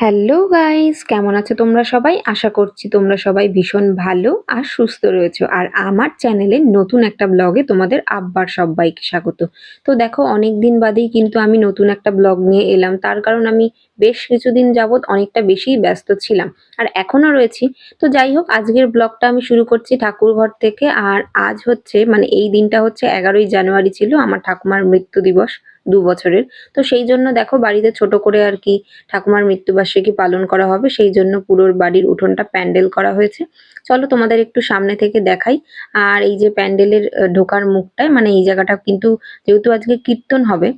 Hello guys কেমন আছো তোমরা সবাই? আশা করছি তোমরা সবাই ভীষণ ভালো আর সুস্থ রয়েছো। আর আমার চ্যানেলে নতুন একটা ব্লগে তোমাদের আব্বার সবাইকে স্বাগত। তো দেখো অনেক দিন বাদেই কিন্তু আমি নতুন একটা ব্লগ নিয়ে এলাম। তার কারণ আমি বেশ কিছুদিন যাবৎ অনেকটা বেশিই ব্যস্ত ছিলাম আর এখনও রয়েছি। তো যাই হোক, আজকের ব্লগটা আমি শুরু করছি ঠাকুরঘর থেকে। আর আজ হচ্ছে মানে এই দিনটা হচ্ছে এগারোই জানুয়ারি ছিল, আমার ঠাকুমার মৃত্যু দিবস। দু বছরের। তো সেই জন্য দেখো বাড়িতে ছোট করে আর কি ঠাকুমার মৃত্যুবার্ষিকী পালন করা হবে। সেই জন্য পুরো বাড়ির উঠোনটা প্যান্ডেল করা হয়েছে। চলো তোমাদের একটু সামনে থেকে দেখাই। আর এই যে প্যান্ডেলের ঢোকার মুখটায় মানে এই জায়গাটা কিন্তু যেহেতু আজকে কীর্তন হবে,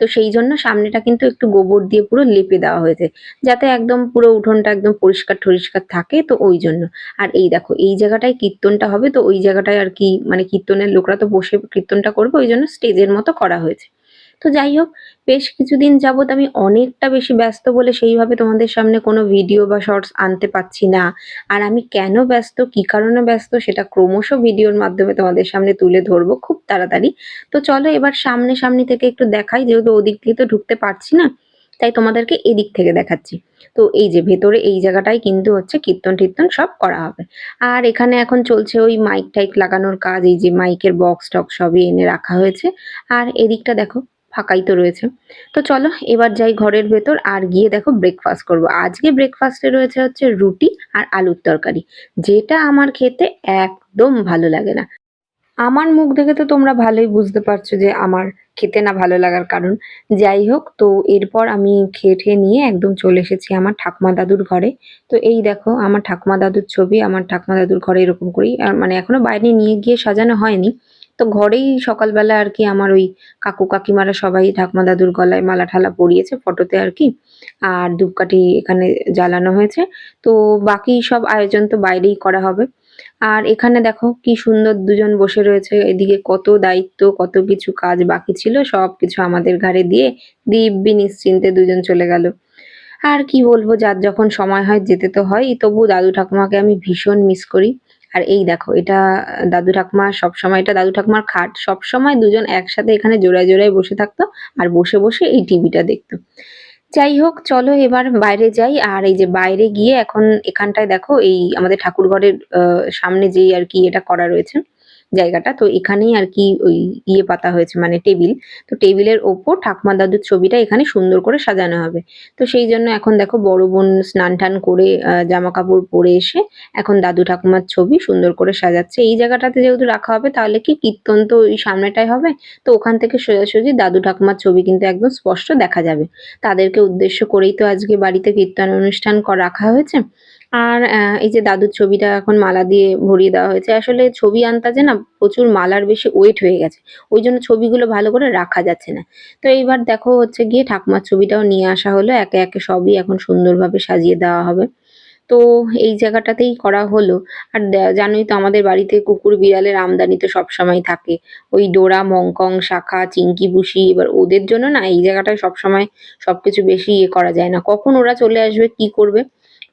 তো সেই জন্য সামনেটা কিন্তু একটু গোবর দিয়ে পুরো লেপে দেওয়া হয়েছে। যাতে একদম পুরো উঠোনটা একদম পরিষ্কার টরিষ্কার থাকে, তো ওই জন্য। আর এই দেখো, এই জায়গাটায় কীর্তনটা হবে, তো ওই জায়গাটায় আর কি মানে কীর্তনের লোকরা তো বসে কীর্তনটা করবে, ওই জন্য স্টেজের মতো করা হয়েছে। তো যাই হোক, বেশ কিছুদিন যাবত আমি অনেকটা বেশি ব্যস্ত বলে সেইভাবে তোমাদের সামনে কোনো ভিডিও বা শর্টস আনতে পারছি না। আর আমি কেন ব্যস্ত, কি কারণে ব্যস্ত, সেটা ক্রমশ ভিডিওর মাধ্যমে তোমাদের সামনে তুলে ধরবো খুব তাড়াতাড়ি। তো চলো এবার সামনে সামনে থেকে একটু দেখাই, যেহেতু ওদিক দিয়ে তো ঢুকতে পারছি না, তাই তোমাদেরকে এদিক থেকে দেখাচ্ছি। তো এই যে ভেতরে এই জায়গাটাই কিন্তু হচ্ছে কীর্তন টীর্তন সব করা হবে। আর এখানে এখন চলছে ওই মাইক টাইক লাগানোর কাজ, এই যে মাইকের বক্স টক্স সবই এনে রাখা হয়েছে। আর এদিকটা দেখো ফাঁকাই তো রয়েছে। তো চলো, এবার যাই ঘরের ভেতর আর গিয়ে দেখো ব্রেকফাস্ট করব। আজকে ব্রেকফাস্টে রয়েছে হচ্ছে রুটি আর আলুর তরকারি। যেটা আমার খেতে একদম ভালো লাগে না। আমার মুখ দেখে তো তোমরা ভালোই বুঝতে পারছ যে আমার খেতে না ভালো লাগার কারণ। যাই হোক, তো এরপর আমি খেয়ে ঠেয়ে নিয়ে একদম চলে এসেছি আমার ঠাকুমা দাদুর ঘরে। তো এই দেখো, আমার ঠাকুমা দাদুর ছবি, আমার ঠাকুমা দাদুর ঘরে এরকম করেই মানে এখনও বাইরে নিয়ে গিয়ে সাজানো হয়নি। তো ঘরেই সকালবেলা আর কি আমার ওই কাকু কাকিমারা সবাই ঠাকুমা দাদুর গলায় মালা ঠালা পরিয়েছে ফটোতে আর কি, আর ধূপকাঠি এখানে জ্বালানো হয়েছে। তো বাকি সব আয়োজন তো বাইরেই করা হবে। আর এখানে দেখো কি সুন্দর দুজন বসে রয়েছে, এদিকে কত দায়িত্ব, কত কিছু কাজ বাকি ছিল, সব কিছু আমাদের ঘাড়ে দিয়ে দিব্যি নিশ্চিন্তে দুজন চলে গেল। আর কি বলব, যার যখন সময় হয় যেতে তো হয় তবু দাদু ঠাকুমাকে আমি ভীষণ মিস করি। আর এই দেখো, এটা দাদু ঠাকুমা সবসময় এটা দাদু ঠাকুমার খাট সবসময় দুজন একসাথে এখানে জোড়ায় জোড়ায় বসে থাকতো আর বসে বসে এই টিভিটা দেখতো। যাই হোক, চলো এবার বাইরে যাই, আর এই যে বাইরে গিয়ে এখন এখানটায় দেখো, এই আমাদের ঠাকুর ঘরের সামনে যেই আর কি এটা করা রয়েছে। জায়গাটা। তো এখানেই আর কি ওই ইয়ে পাতা হয়েছে মানে টেবিল। তো টেবিলের ওপর ঠাকুমা দাদুর ছবিটা এখানে সুন্দর করে সাজানো হবে। তো সেই জন্য এখন দেখো বড় বোন স্নান টান করে জামা কাপড় পরে এসে এখন দাদু ঠাকুমার ছবি সুন্দর করে সাজাচ্ছে। এই জায়গাটাতে যেহেতু রাখা হবে, তাহলে কি কীর্তন তো ওই সামনেটাই হবে? তো ওখান থেকে সোজাসুজি দাদু ঠাকুমার ছবি কিন্তু একদম স্পষ্ট দেখা যাবে। তাদেরকে উদ্দেশ্য করেই তো আজকে বাড়িতে কীর্তন অনুষ্ঠান রাখা হয়েছে। আর এই যে দাদুর ছবিটা এখন মালা দিয়ে ভরিয়ে দেওয়া হয়েছে। আসলে ছবি আনতাছে না প্রচুর মালার বেশি ওয়েট হয়ে গেছে। ওই জন্য ছবিগুলো ভালো করে রাখা যাচ্ছে না। তো এইবার দেখো হচ্ছে গিয়ে ঠাকুমার ছবিটাও নিয়ে আসা হলো। একে একে সবই এখন সুন্দরভাবে সাজিয়ে দেওয়া হবে। তো এই জায়গাটাতেই করা হলো। আর জানোই তো আমাদের বাড়িতে কুকুর বিড়ালের আমদানি তো সবসময় থাকে। ওই ডোরা, মংকং, শাখা, চিংকি বুসি এবার ওদের জন্য না এই জায়গাটায় সবসময় সবকিছু বেশি ইয়ে করা যায় না। কখন ওরা চলে আসবে, কি করবে?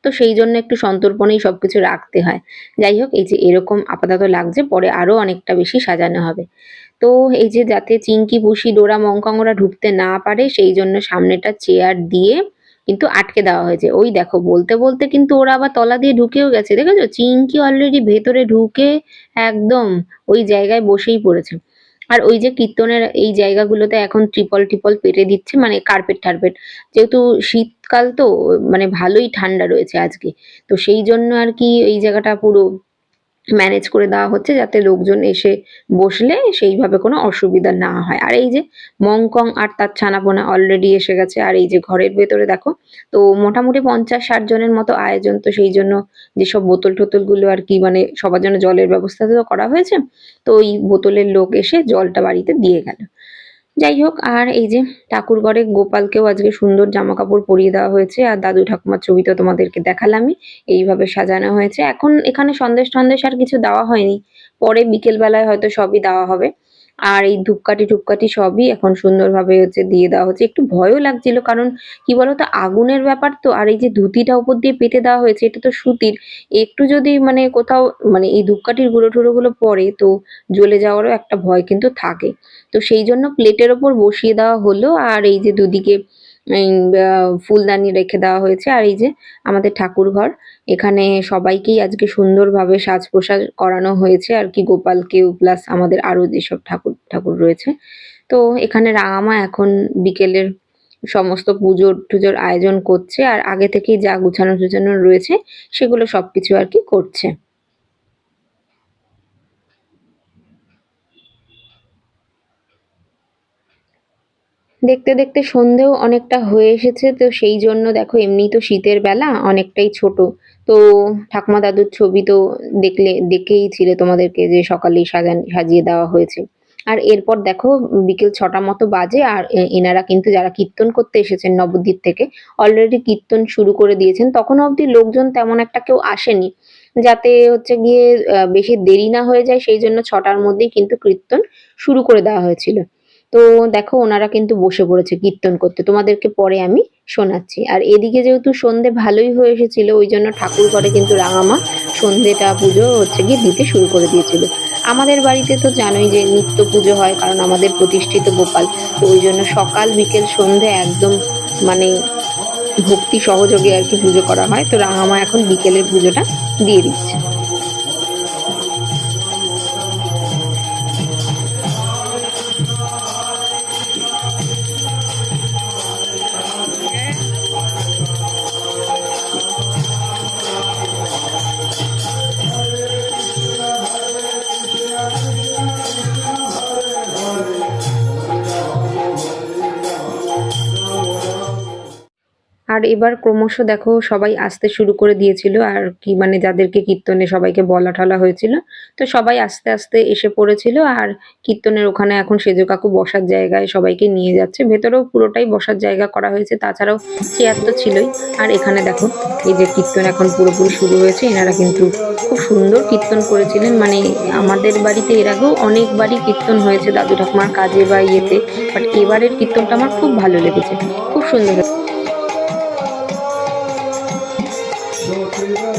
তো সেই জন্য একটু সন্তর্পণেই সবকিছু রাখতে হয়। যাই হোক, এই যে এরকম আপাতত লাগছে, পরে আরও অনেকটা বেশি সাজানো হবে। তো এই যে যাতে চিংকি পুষি ডোরা, মংকং ওরা ঢুকতে না পারে, সেই জন্য সামনেটা চেয়ার দিয়ে কিন্তু আটকে দেওয়া হয়েছে। ওই দেখো, বলতে বলতে কিন্তু ওরা আবার তলা দিয়ে ঢুকেও গেছে। দেখেছ? চিংকি অলরেডি ভেতরে ঢুকে একদম ওই জায়গায় বসেই পড়েছে। আর ওই যে কীর্তনের এই জায়গাগুলোতে এখন ট্রিপল ট্রিপল পেটে দিচ্ছে মানে কার্পেট টার্পেট যেহেতু শীতকাল তো মানে ভালোই ঠান্ডা রয়েছে আজকে। তো সেই জন্য আর কি এই জায়গাটা পুরো ম্যানেজ করে দেওয়া হচ্ছে যাতে লোকজন এসে বসলে সেইভাবে কোনো অসুবিধা না হয়। আর এই যে মংকং আর তার ছানাপোনা অলরেডি এসে গেছে, আর এই যে ঘরের ভেতরে দেখো, তো মোটামুটি পঞ্চাশ ষাট জনের মতো আয়োজন, তো সেই জন্য যেসব বোতল টোতলগুলো আর কি মানে সবার জন্য জলের ব্যবস্থা তো করা হয়েছে, তো ওই বোতলের লোক এসে জলটা বাড়িতে দিয়ে গেল। যাই হোক, আর এই যে ঠাকুরঘরে গোপালকেও আজকে সুন্দর জামা কাপড় পরিয়ে দেওয়া হয়েছে, আর দাদু ঠাকুমার ছবি তো তোমাদেরকে দেখালামই, এইভাবে সাজানো হয়েছে। এখন এখানে সন্দেশ সন্দেশ আর কিছু দেওয়া হয়নি। পরে বিকেল বেলায় হয়তো সবই দেওয়া হবে। আর এই ধূপকাঠি টুপকাঠি সবই এখন সুন্দরভাবে হচ্ছে দিয়ে দেওয়া হচ্ছে। একটু ভয়ও লাগছিল, কারণ কি বলতো, আগুনের ব্যাপার তো, আর এই যে ধুতিটা উপর দিয়ে পেতে দেওয়া হয়েছে, এটা তো সুতির। একটু যদি মানে কোথাও মানে এই ধূপকাঠির গুঁড়ো টুড়ো গুলো পড়ে, তো জ্বলে যাওয়ারও একটা ভয় কিন্তু থাকে। তো সেই জন্য প্লেটের ওপর বসিয়ে দেওয়া হলো, আর এই যে দুদিকে ফুলদানি রেখে দেওয়া হয়েছে। আর এই যে আমাদের ঠাকুর ঘর এখানে সবাইকেই আজকে সুন্দরভাবে সাজ পোশাক করানো হয়েছে। আর কি গোপালকেও প্লাস আমাদের আরও যেসব ঠাকুর ঠাকুর রয়েছে। তো এখানে রাঙামা এখন বিকেলের সমস্ত পুজোর টুজোর আয়োজন করছে। আর আগে থেকেই যা গুছানো টুছানো রয়েছে, সেগুলো সবকিছু আর কি করছে। দেখতে দেখতে সন্ধেও অনেকটা হয়ে এসেছে, তো সেই জন্য দেখো এমনি তো শীতের বেলা অনেকটাই ছোট। তো ঠাকুমা দাদুর ছবি তো দেখলে, দেখেই ছিলে তোমাদেরকে যে সকালেই সাজান, সাজিয়ে দেওয়া হয়েছে। আর এরপর দেখো বিকেল ছটা মতো বাজে আর এনারা কিন্তু যারা কীর্তন করতে এসেছেন নবদ্বীপ থেকে অলরেডি কীর্তন শুরু করে দিয়েছেন। তখন অবধি লোকজন তেমন একটা কেউ আসেনি, যাতে হচ্ছে গিয়ে বেশি দেরি না হয়ে যায়, সেই জন্য ছটার মধ্যেই কিন্তু কীর্তন শুরু করে দেওয়া হয়েছিল। তো দেখো ওনারা কিন্তু বসে পড়েছে কীর্তন করতে। তোমাদেরকে পরে আমি শোনাচ্ছি। আর এদিকে যেহেতু সন্ধে ভালোই হয়ে এসেছিল, ওই জন্য ঠাকুর ঘরে কিন্তু রাঙামা সন্ধেটা পুজো হচ্ছে গিয়ে দিতে শুরু করে দিয়েছিল। আমাদের বাড়িতে তো জানোই যে নিত্য পুজো হয়, কারণ আমাদের প্রতিষ্ঠিত গোপাল। তো ওই জন্য সকাল, বিকেল, সন্ধে একদম মানে ভক্তি সহযোগে আর কি পুজো করা হয়। তো রাঙামা এখন বিকেলের পুজোটা দিয়ে দিচ্ছে। আর এবার ক্রমশ দেখো সবাই আসতে শুরু করে দিয়েছিল আর কি মানে যাদেরকে কীর্তনে সবাইকে বলা ঠলা হয়েছিল, তো সবাই আস্তে আস্তে এসে পড়েছিল আর কীর্তনের ওখানে এখন সেজো কাকু বসার জায়গায় সবাইকে নিয়ে যাচ্ছে, ভেতরেও পুরোটাই বসার জায়গা করা হয়েছে, তাছাড়াও চেয়ার তো ছিলই, আর এখানে দেখো এই যে কীর্তন এখন পুরোপুরি শুরু হয়েছে, এনারা কিন্তু খুব সুন্দর কীর্তন করেছিলেন মানে আমাদের বাড়িতে এর আগেও অনেকবারই কীর্তন হয়েছে দাদু ঠাকুমার কাজে বা ইয়েতে বাট এবারের কীর্তনটা আমার খুব ভালো লেগেছে, খুব সুন্দর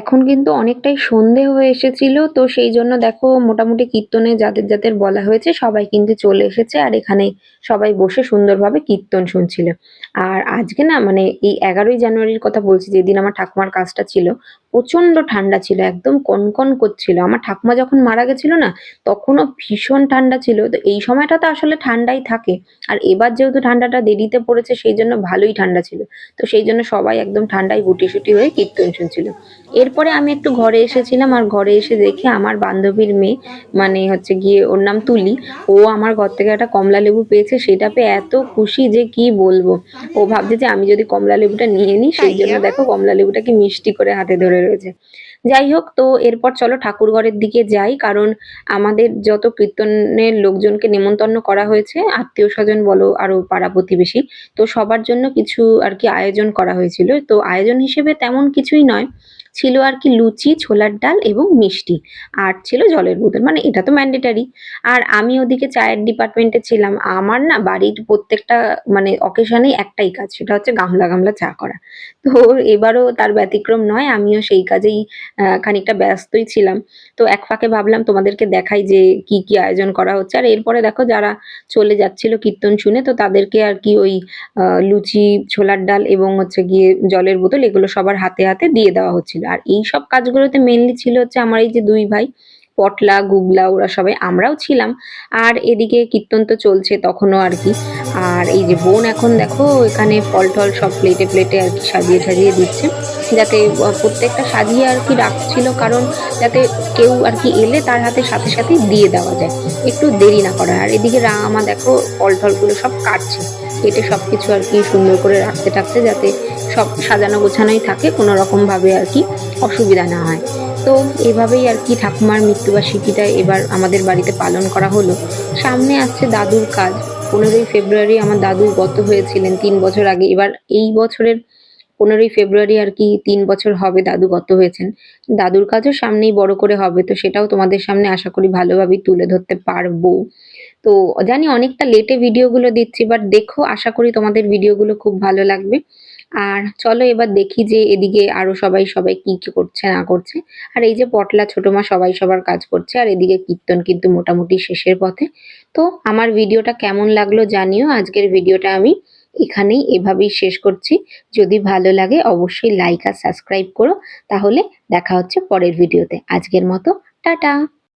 এখন কিন্তু অনেকটাই সন্ধে হয়ে এসেছিল, তো সেই জন্য দেখো মোটামুটি কীর্তনে যাদের যাদের বলা হয়েছে সবাই কিন্তু চলে এসেছে আর এখানে সবাই বসে সুন্দরভাবে কীর্তন শুনছিল। আর আজকে না মানে এই এগারোই জানুয়ারির কথা বলছি, যেদিন আমার ঠাকুমার কাজটা ছিল প্রচণ্ড ঠান্ডা ছিল, একদম কনকন করছিল। আমার ঠাকুমা যখন মারা গেছিল না, তখনও ভীষণ ঠান্ডা ছিল, তো এই সময়টা তো আসলে ঠান্ডাই থাকে। আর এবার যেহেতু ঠান্ডাটা দেরিতে পড়েছে, সেই জন্য ভালোই ঠান্ডা ছিল। তো সেই জন্য সবাই একদম ঠান্ডায় গুটি সুটি হয়ে কীর্তন শুনছিল। এরপরে আমি একটু ঘরে এসেছিলাম আর ঘরে এসে দেখি আমার বান্ধবীর মেয়ে মানে হচ্ছে গিয়ে ওর নাম তুলি ও আমার ঘর থেকে একটা কমলা লেবু পেয়েছে সেটা পেয়ে এত খুশি যে কি বলব? ও ভাবছে যে আমি যদি কমলা লেবুটা নিয়ে নিই সেই জন্য দেখো কমলা লেবুটা কি মিষ্টি করে হাতে ধরে রয়েছে। যাই হোক তো এরপর চলো ঠাকুর ঘরের দিকে যাই কারণ আমাদের যত কীর্তনের লোকজনকে নেমন্তন্ন করা হয়েছে আত্মীয় স্বজন বলো আরও পাড়া প্রতিবেশী তো সবার জন্য কিছু আর কি আয়োজন করা হয়েছিল। তো আয়োজন হিসেবে তেমন কিছুই নয়। ছিল আর কি লুচি, ছোলার ডাল এবং মিষ্টি। আর ছিল জলের বোতল মানে এটা তো ম্যান্ডেটারি আর আমি ওদিকে চায়ের ডিপার্টমেন্টে ছিলাম। আমার না বাড়ির প্রত্যেকটা মানে অকেশনেই একটাই কাজ, সেটা হচ্ছে গামলা গামলা চা করা। তো এবারও তার ব্যতিক্রম নয়, আমিও সেই কাজেই খানিকটা ব্যস্তই ছিলাম। তো এক ফাঁকে ভাবলাম তোমাদেরকে দেখাই যে কি কি আয়োজন করা হচ্ছে। আর এরপরে দেখো যারা চলে যাচ্ছিল কীর্তন শুনে, তো তাদেরকে আর কি ওই লুচি, ছোলার ডাল এবং হচ্ছে গিয়ে জলের বোতল, এগুলো সবার হাতে হাতে দিয়ে দেওয়া হচ্ছিল। আর এই সব কাজগুলোতে মেনলি ছিল হচ্ছে আমার এই যে দুই ভাই। পটলা, গুগলা, ওরা সবাই আমরাও ছিলাম। আর এদিকে কীর্তন তো চলছে তখনও আর কি। আর এই যে বোন এখন দেখো, এখানে ফল টল সব প্লেটে প্লেটে আর কি সাজিয়ে সাজিয়ে দিচ্ছে। যাতে প্রত্যেকটা সাজিয়ে আর কি রাখছিল কারণ যাতে কেউ আর কি এলে তার হাতে সাথে সাথে দিয়ে দেওয়া যায়। একটু দেরি না করা আর এদিকে রামা দেখো, ফল টলগুলো সব কাটছে। কেটে সব কিছু আর কি সুন্দর করে রাখতে টাকতে যাতে সব সাজানো গোছানোই থাকে, কোনো রকম ভাবে আর কি অসুবিধা না হয়। তো এভাবেই আর কি ঠাকুমার মৃত্যুবার্ষিকীটা এবার আমাদের বাড়িতে পালন করা হলো। সামনে আসছে দাদুর কাজ। পনেরোই ফেব্রুয়ারি আমার দাদু গত হয়েছিলেন তিন বছর আগে। এবার এই বছরের পনেরোই ফেব্রুয়ারি আর কি তিন বছর হবে দাদু গত হয়েছেন। দাদুর কাজও সামনেই বড় করে হবে, তো সেটাও তোমাদের সামনে আশা করি ভালোভাবেই তুলে ধরতে পারব। তো জানি অনেকটা লেটে ভিডিওগুলো দিচ্ছি বাট দেখো, আশা করি তোমাদের ভিডিওগুলো খুব ভালো লাগবে। আর চলো এবার দেখি যে এদিকে আরও সবাই সবাই কি কি করছে, না করছে। আর এই যে পটলা, ছোট মা সবাই সবার কাজ করছে, আর এদিকে কীর্তন কিন্তু মোটামুটি শেষের পথে। তো আমার ভিডিওটা কেমন লাগল জানিও, আজকের ভিডিওটা আমি এখানেই এভাবেই শেষ করছি। যদি ভালো লাগে অবশ্যই লাইক আর সাবস্ক্রাইব করো, তাহলে দেখা হচ্ছে পরের ভিডিওতে। আজকের মতো, টাটা!